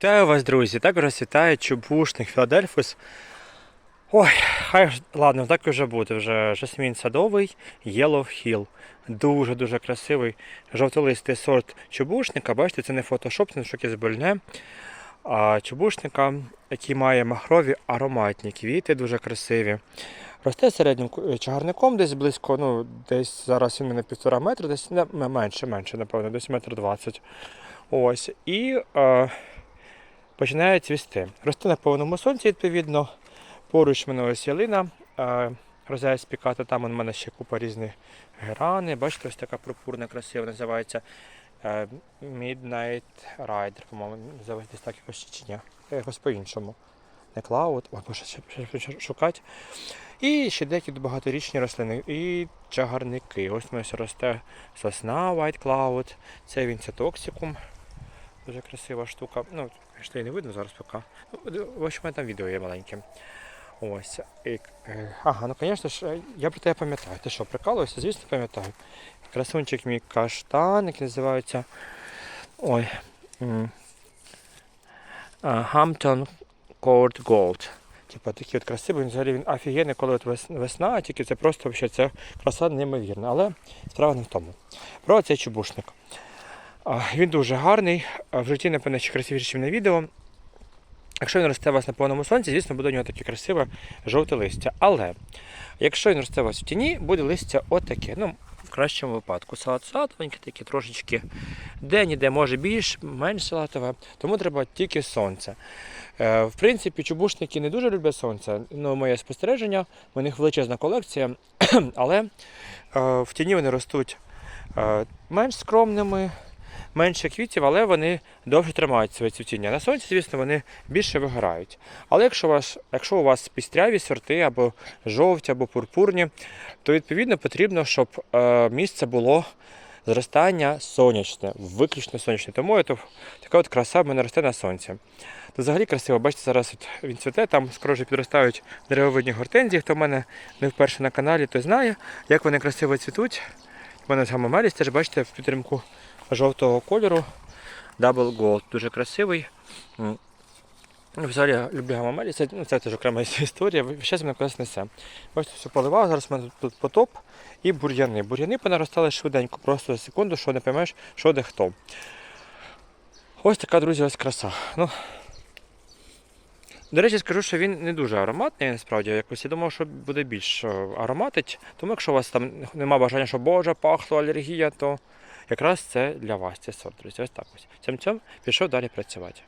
Вітаю вас, друзі! Також вас вітає чубушник Філадельфус. Ой, хай ладно, так вже буде. Вже жасмін садовий, Yellow Hill. Дуже-дуже красивий жовтолистий сорт чубушника. Бачите, це не фотошоп, це не щось больне. А чубушника, який має махрові ароматні квіти, дуже красиві. Росте середнім чагарником десь близько, ну, десь зараз він мене півтора метра, десь менше, менше, напевно, десь метр двадцять. Ось. І е, починає цвісти. Росте на повному сонці, відповідно. Поруч мене ось ялина, розяє спікати. Там у мене ще купа різних герани. Бачите, ось така пурпурна, красива, називається е, Midnight Rider, по-моєму, називається так якось чи ні. Якось по-іншому. Не Cloud, ой, боже, ще, шукати. І ще деякі багаторічні рослини. І чагарники. Ось у ось росте сосна White Cloud. Це він це токсикум. Дуже красива штука. Ну, що її не видно зараз поки. Ну, в общем, мене там відео є маленьке. Ось. І, е, ага, ну звісно ж, я про тебе пам'ятаю. Ти що, прикалуєшся? Звісно, пам'ятаю. Красунчик мій каштан, який називається. Ой. Hampton Court Gold. Типа такий от красивий, він взагалі він офігенний, коли от вес- весна, тільки це просто вообще, це краса неймовірна. Але справа не в тому. Про цей чубушник. Він дуже гарний, в житті, напевно, ще красивіший, ніж на відео. Якщо він росте у вас на повному сонці, звісно, буде у нього таке красиве жовте листя. Але якщо він росте у вас в тіні, буде листя отаке. Ну, в кращому випадку. Салат салатовенький, такі трошечки де-ніде може більш, менш салатове, тому треба тільки сонце. Е, В принципі, чубушники не дуже люблять сонце. Ну, моє спостереження, у них величезна колекція, але е, в тіні вони ростуть е, менш скромними, менше квітів, але вони довше тримають своє цвітіння. На сонці, звісно, вони більше вигорають. Але якщо у вас, якщо у вас пістряві сорти або жовті, або пурпурні, то відповідно потрібно, щоб е, місце було зростання сонячне, виключно сонячне. Тому це, така от краса в мене росте на сонці. То взагалі красиво, бачите, зараз от він цвіте, там скоро вже підростають деревовидні гортензії. Хто в мене не вперше на каналі, той знає, як вони красиво цвітуть. У мене з гамамеліс теж бачите в підтримку жовтого кольору. Double Gold. Дуже красивий. Взагалі люблю гамамелі, це, ну, це теж окрема історія. Зараз мене кудись несе. Бачите, все поливав, зараз у мене тут потоп і бур'яни. Бур'яни понаростали швиденько, просто за секунду, що не поймеш, що де хто. Ось така, друзі, ось краса. Ну, до речі, скажу, що він не дуже ароматний, насправді. Якось я думав, що буде більш е, ароматить. Тому якщо у вас там нема бажання, що Боже, пахло алергія, то якраз це для вас, це сорт, друзі. Ось так ось. Цим цьом пішов далі працювати.